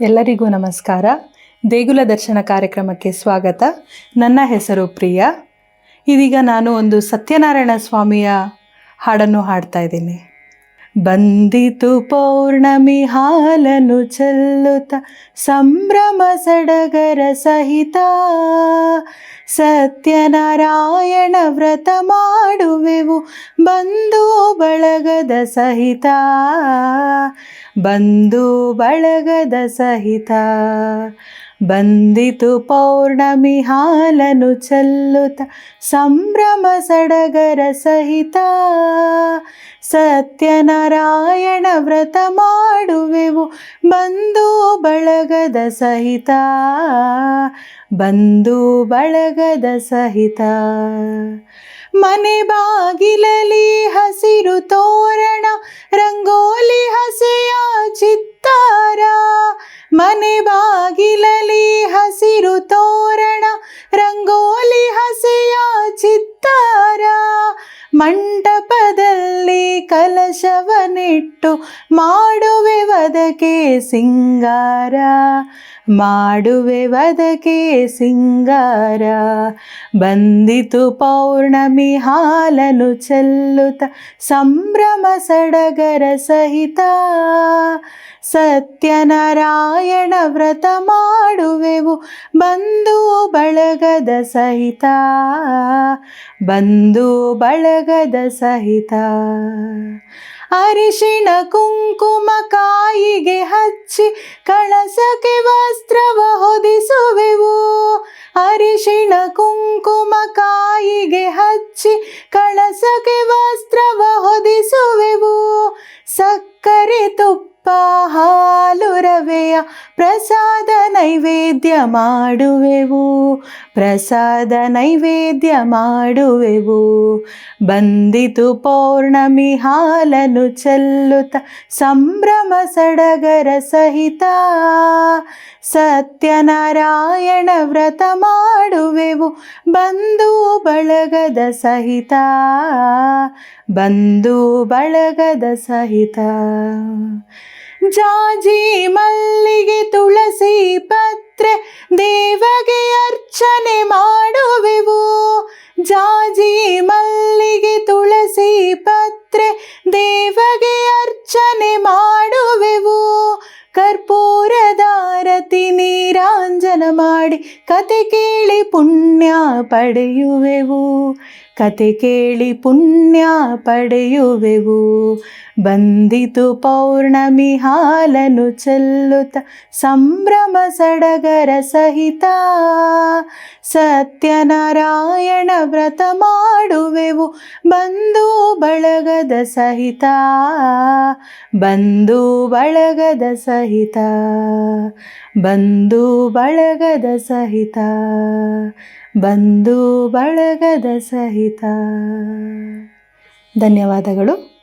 ಎಲ್ಲರಿಗೂ ನಮಸ್ಕಾರ. ದೇಗುಲ ದರ್ಶನ ಕಾರ್ಯಕ್ರಮಕ್ಕೆ ಸ್ವಾಗತ. ನನ್ನ ಹೆಸರು ಪ್ರಿಯಾ. ಇದೀಗ ನಾನು ಒಂದು ಸತ್ಯನಾರಾಯಣ ಸ್ವಾಮಿಯ ಹಾಡನ್ನು ಹಾಡ್ತಾ ಇದ್ದೀನಿ. ಬಂದಿತು ಪೌರ್ಣಮಿ ಹಾಲನು ಚೆಲ್ಲುತ್ತ ಸಂಭ್ರಮ ಸಡಗರ ಸಹಿತ. ಸತ್ಯನಾರಾಯಣ ವ್ರತ ಮಾಡುವೆವು ಬಂಧು ಬಳಗದ ಸಹಿತ. ಬಂಧು ಬಳಗದ ಸಹಿತ ಬಂದಿತು ಪೌರ್ಣಮಿ ಹಾಲನು ಚೆಲ್ಲುತ್ತ ಸಂಭ್ರಮ ಸಡಗರ ಸಹಿತ. ಸತ್ಯನಾರಾಯಣ ವ್ರತ ಮಾಡುವೆವು ಬಂಧು ಬಳಗದ ಸಹಿತ. ಬಂಧು ಬಳಗದ ಸಹಿತ. ಮನೆ ಬಾಗಿಲಲಿ ಹಸಿರು ತೋರಣ ಹಸಿರು ತೋರಣ ರಂಗೋಲಿ ಹಸೆಯ ಚಿತ್ತಾರ. ಮಂಟಪದಲ್ಲಿ ಕಲಶವನಿಟ್ಟು ಮಾಡುವೆ ವದಕೆ ಸಿಂಗಾರ. ಮಾಡುವೆ ವದಕೆ ಸಿಂಗಾರ. ಬಂದಿತು ಪೌರ್ಣಮಿ ಹಾಲನು ಚೆಲ್ಲುತ್ತ ಸಂಭ್ರಮ ಸಡಗರ ಸಹಿತ. ಸತ್ಯನಾರಾಯಣ ವ್ರತ ಮಾಡುವೆವು ಬಂಧು ಬಳಗದ ಸಹಿತ. ಬಂಧು ಬಳಗದ ಸಹಿತ. ಅರಿಶಿಣ ಕುಂಕುಮ ಕಾಯಿಗೆ ಹಚ್ಚಿ ಕಳಸಕ್ಕೆ ಅರಿಶಿಣ ಕುಂಕುಮ ಕಾಯಿಗೆ ಹಚ್ಚಿ ಕಳಸಕ್ಕೆ ವಸ್ತ್ರವ ಹೊದಿಸುವೆವು. ಸಕ್ಕರೆ ತುಪ್ಪ ಪ್ರಸಾದ ನೈವೇದ್ಯ ಮಾಡುವೆವು. ಪ್ರಸಾದ ನೈವೇದ್ಯ ಮಾಡುವೆವು. ಬಂದಿತು ಪೌರ್ಣಮಿ ಹಾಲನು ಚೆಲ್ಲುತ್ತ ಸಂಭ್ರಮ ಸಡಗರ ಸಹಿತ. ಸತ್ಯನಾರಾಯಣ ವ್ರತ ಮಾಡುವೆವು ಬಂಧು ಬಳಗದ ಸಹಿತ. ಬಂಧು ಬಳಗದ ಸಹಿತ. ಜಾಜಿ ಮಲ್ಲಿಗೆ ತುಳಸಿ ಪತ್ರೆ ದೇವಗೆ ಅರ್ಚನೆ ಮಾಡುವೆವು. ಜಾಜಿ ಮಲ್ಲಿಗೆ ತುಳಸಿ ಪತ್ರೆ ದೇವಗೆ ಅರ್ಚನೆ ಮಾಡುವೆವು. ಕರ್ಪೂರದಾರತಿ ನೀರಾಂಜನ ಮಾಡಿ ಕತೆ ಕೇಳಿ ಪುಣ್ಯ ಪಡೆಯುವೆವು. ಕತೆ ಕೇಳಿ ಪುಣ್ಯ ಪಡೆಯುವೆವು. ಬಂದಿತು ಪೌರ್ಣಮಿ ಹಾಲನು ಚೆಲ್ಲುತ್ತ ಸಂಭ್ರಮ ಸಡಗರ ಸಹಿತ. ಸತ್ಯನಾರಾಯಣ ವ್ರತ ಮಾಡುವೆವು ಬಂಧು ಬಳಗದ ಸಹಿತ. ಬಂಧು ಬಳಗದ ಸಹಿತ. ಬಂಧು ಬಳಗದ ಸಹಿತ. ಬಂಧು ಬಳಗದ ಸಹಿತ. ಧನ್ಯವಾದಗಳು.